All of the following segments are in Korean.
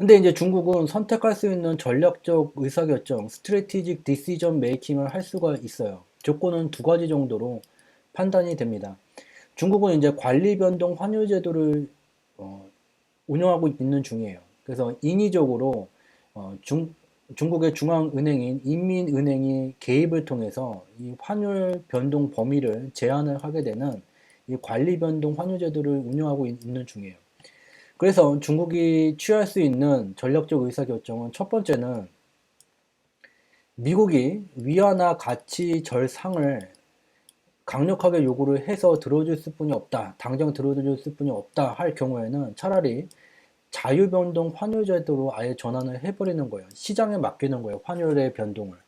근데 이제 중국은 선택할 수 있는 전략적 의사결정, strategic decision making을 할 수가 있어요. 조건은 두 가지 정도로 판단이 됩니다. 중국은 이제 관리 변동 환율 제도를 어, 운영하고 있는 중이에요. 그래서 인위적으로 어, 중, 중국의 중앙은행인 인민은행이 개입을 통해서 이 환율 변동 범위를 제한을 하게 되는 이 관리 변동 환율 제도를 운영하고 있- 있는 중이에요. 그래서 중국이 취할 수 있는 전략적 의사결정은 첫 번째는 미국이 위안화 가치 절상을 강력하게 요구를 해서 들어줄 수뿐이 없다. 당장 들어줄 수뿐이 없다 할 경우에는 차라리 자유변동 환율제도로 아예 전환을 해버리는 거예요. 시장에 맡기는 거예요. 환율의 변동을.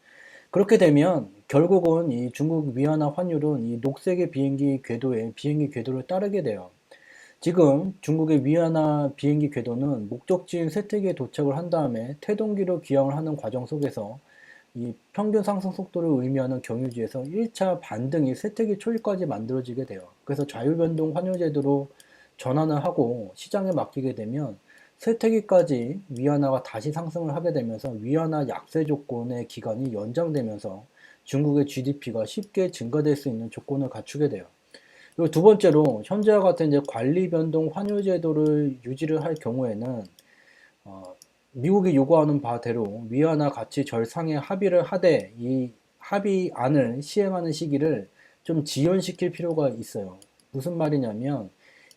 그렇게 되면 결국은 이 중국 위안화 환율은 이 녹색의 비행기 궤도에 비행기 궤도를 따르게 돼요. 지금 중국의 위안화 비행기 궤도는 목적지인 세택에 도착을 한 다음에 태동기로 귀향을 하는 과정 속에서 이 평균 상승 속도를 의미하는 경유지에서 1차 반등이 세택이 초일까지 만들어지게 돼요. 그래서 자유변동 환율제도로 전환을 하고 시장에 맡기게 되면 세태기까지 위안화가 다시 상승을 하게 되면서 위안화 약세 조건의 기간이 연장되면서 중국의 GDP가 쉽게 증가될 수 있는 조건을 갖추게 돼요. 그리고 두 번째로 현재와 같은 이제 관리 변동 환율 제도를 유지를 할 경우에는 어, 미국이 요구하는 바대로 위안화 가치 절상에 합의를 하되 이 합의안을 시행하는 시기를 좀 지연시킬 필요가 있어요. 무슨 말이냐면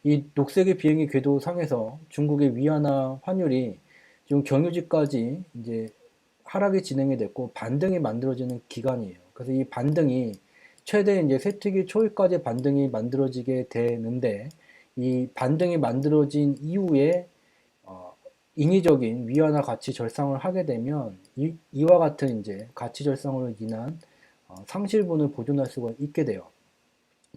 이 녹색의 비행기 궤도 상에서 중국의 위안화 환율이 지금 경유지까지 이제 하락이 진행이 됐고 반등이 만들어지는 기간이에요. 그래서 이 반등이 최대 이제 세특기 초일까지 반등이 만들어지게 되는데 이 반등이 만들어진 이후에 어, 인위적인 위안화 가치 절상을 하게 되면 이, 이와 같은 이제 가치 절상으로 인한 어, 상실분을 보존할 수가 있게 돼요.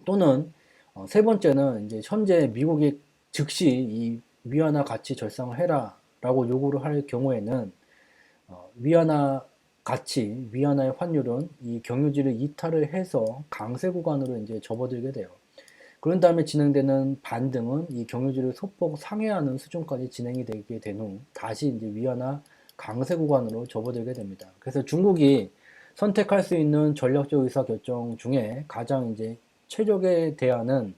또는 어, 세 번째는 이제 현재 미국이 즉시 이 위안화 가치 절상을 해라라고 요구를 할 경우에는 어, 위안화 가치, 위안화의 환율은 이 경유지를 이탈을 해서 강세 구간으로 이제 접어들게 돼요. 그런 다음에 진행되는 반등은 이 경유지를 소폭 상회하는 수준까지 진행이 되게 된 후 다시 이제 위안화 강세 구간으로 접어들게 됩니다. 그래서 중국이 선택할 수 있는 전략적 의사 결정 중에 가장 이제 최적의 대안은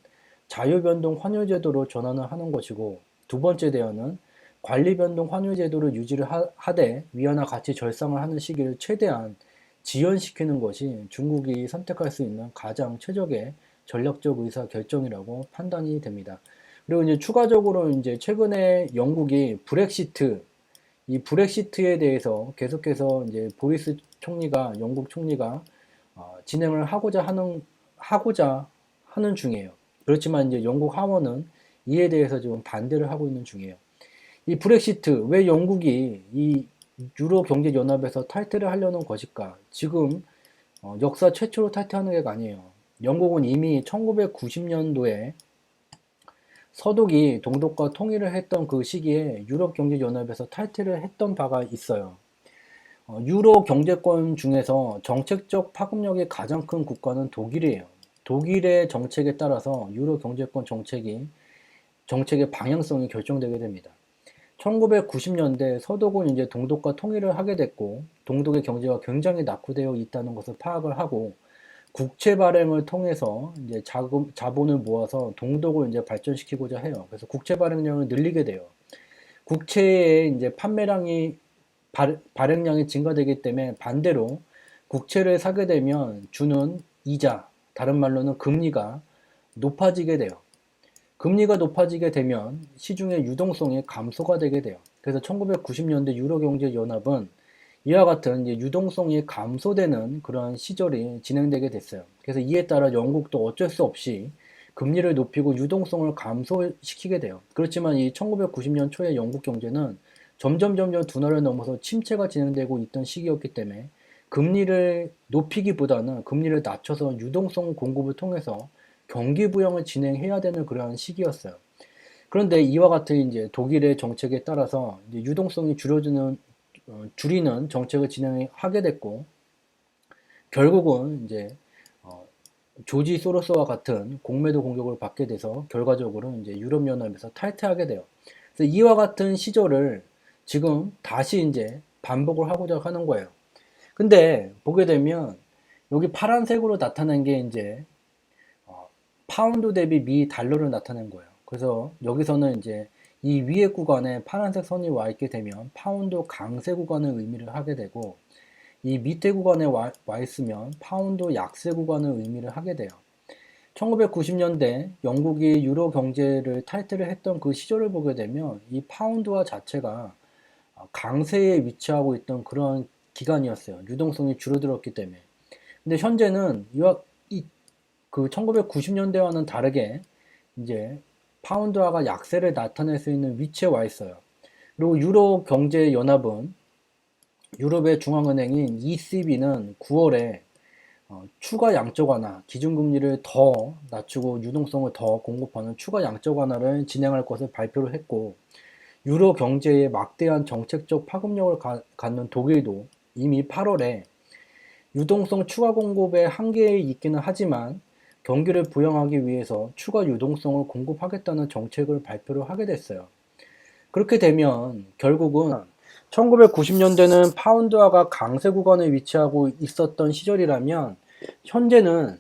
자유변동 환율 제도로 전환을 하는 것이고 두 번째 대안은 관리 변동 환율 제도를 유지를 하, 되 위안화 가치 절상을 하는 시기를 최대한 지연시키는 것이 중국이 선택할 수 있는 가장 최적의 전략적 의사 결정이라고 판단이 됩니다. 그리고 이제 추가적으로 이제 최근에 영국이 브렉시트 이 브렉시트에 대해서 계속해서 이제 보리스 총리가 영국 총리가 어, 진행을 하고자 하는 하고자 하는 중이에요. 그렇지만 이제 영국 하원은 이에 대해서 지금 반대를 하고 있는 중이에요. 이 브렉시트 왜 영국이 이 유로 경제 연합에서 탈퇴를 하려는 것일까? 지금 어, 역사 최초로 탈퇴하는 게 아니에요. 영국은 이미 1990년도에 서독이 동독과 통일을 했던 그 시기에 유럽 경제 연합에서 탈퇴를 했던 바가 있어요. 어, 유로 경제권 중에서 정책적 파급력이 가장 큰 국가는 독일이에요. 독일의 정책에 따라서 유로 경제권 정책이 정책의 방향성이 결정되게 됩니다. 1990년대 서독은 이제 동독과 통일을 하게 됐고 동독의 경제가 굉장히 낙후되어 있다는 것을 파악을 하고 국채 발행을 통해서 이제 자금 자본을 모아서 동독을 이제 발전시키고자 해요. 그래서 국채 발행량을 늘리게 돼요. 국채의 이제 판매량이 발, 발행량이 증가되기 때문에 반대로 국채를 사게 되면 주는 이자, 다른 말로는 금리가 높아지게 돼요. 금리가 높아지게 되면 시중의 유동성이 감소가 되게 돼요. 그래서 1990년대 유로경제연합은 이와 같은 유동성이 감소되는 그런 시절이 진행되게 됐어요. 그래서 이에 따라 영국도 어쩔 수 없이 금리를 높이고 유동성을 감소시키게 돼요. 그렇지만 이 1990년 초에 영국 경제는 점점 점점 둔화를 넘어서 침체가 진행되고 있던 시기였기 때문에 금리를 높이기보다는 금리를 낮춰서 유동성 공급을 통해서 경기 부양을 진행해야 되는 그러한 시기였어요. 그런데 이와 같은 이제 독일의 정책에 따라서 유동성이 줄여주는 어, 줄이는 정책을 진행하게 됐고 결국은 이제 어, 조지 소로스와 같은 공매도 공격을 받게 돼서 결과적으로 이제 유럽 연합에서 탈퇴하게 돼요. 그래서 이와 같은 시절을 지금 다시 이제 반복을 하고자 하는 거예요. 근데 보게 되면 여기 파란색으로 나타난 게 이제 어, 파운드 대비 미 달러를 나타낸 거예요. 그래서 여기서는 이제 이 위에 구간에 파란색 선이 와 있게 되면 파운드 강세 구간의 의미를 하게 되고 이 밑에 구간에 와, 와 있으면 파운드 약세 구간의 의미를 하게 돼요. 1990년대 영국이 유로 경제를 탈퇴를 했던 그 시절을 보게 되면 이 파운드화 자체가 강세에 위치하고 있던 그런 기간이었어요. 유동성이 줄어들었기 때문에. 근데 현재는 이와 이 그 1990년대와는 다르게 이제 파운드화가 약세를 나타낼 수 있는 위치에 와 있어요. 그리고 유로 경제 연합은 유럽의 중앙은행인 ECB는 9월에 어, 추가 양적 완화, 기준금리를 더 낮추고 유동성을 더 공급하는 추가 양적 완화를 진행할 것을 발표를 했고, 유로 경제에 막대한 정책적 파급력을 가, 갖는 독일도 이미 8월에 유동성 추가 공급의 한계에 있기는 하지만 경기를 부양하기 위해서 추가 유동성을 공급하겠다는 정책을 발표를 하게 됐어요. 그렇게 되면 결국은 1990년대는 파운드화가 강세 구간에 위치하고 있었던 시절이라면 현재는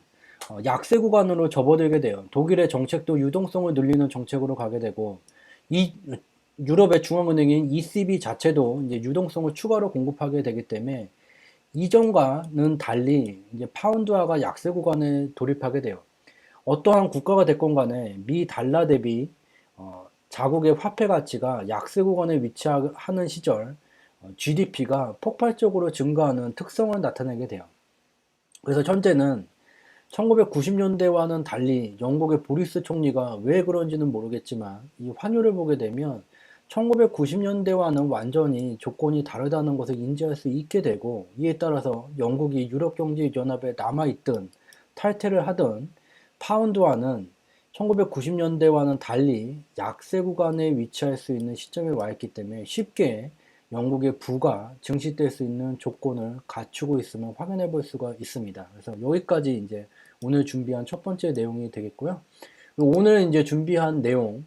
어, 약세 구간으로 접어들게 돼요. 독일의 정책도 유동성을 늘리는 정책으로 가게 되고 이 유럽의 중앙은행인 ECB 자체도 이제 유동성을 추가로 공급하게 되기 때문에 이전과는 달리 이제 파운드화가 약세 구간에 돌입하게 돼요. 어떠한 국가가 됐건 간에 미 달러 대비 어, 자국의 화폐 가치가 약세 구간에 위치하는 시절 GDP가 폭발적으로 증가하는 특성을 나타내게 돼요. 그래서 현재는 1990년대와는 달리 영국의 보리스 총리가 왜 그런지는 모르겠지만 이 환율을 보게 되면 1990년대와는 완전히 조건이 다르다는 것을 인지할 수 있게 되고 이에 따라서 영국이 유럽경제연합에 남아있든 탈퇴를 하든 파운드화는 1990년대와는 달리 약세 구간에 위치할 수 있는 시점에 와 있기 때문에 쉽게 영국의 부가 증시될 수 있는 조건을 갖추고 있음을 확인해 볼 수가 있습니다. 그래서 여기까지 이제 오늘 준비한 첫 번째 내용이 되겠고요. 오늘 이제 준비한 내용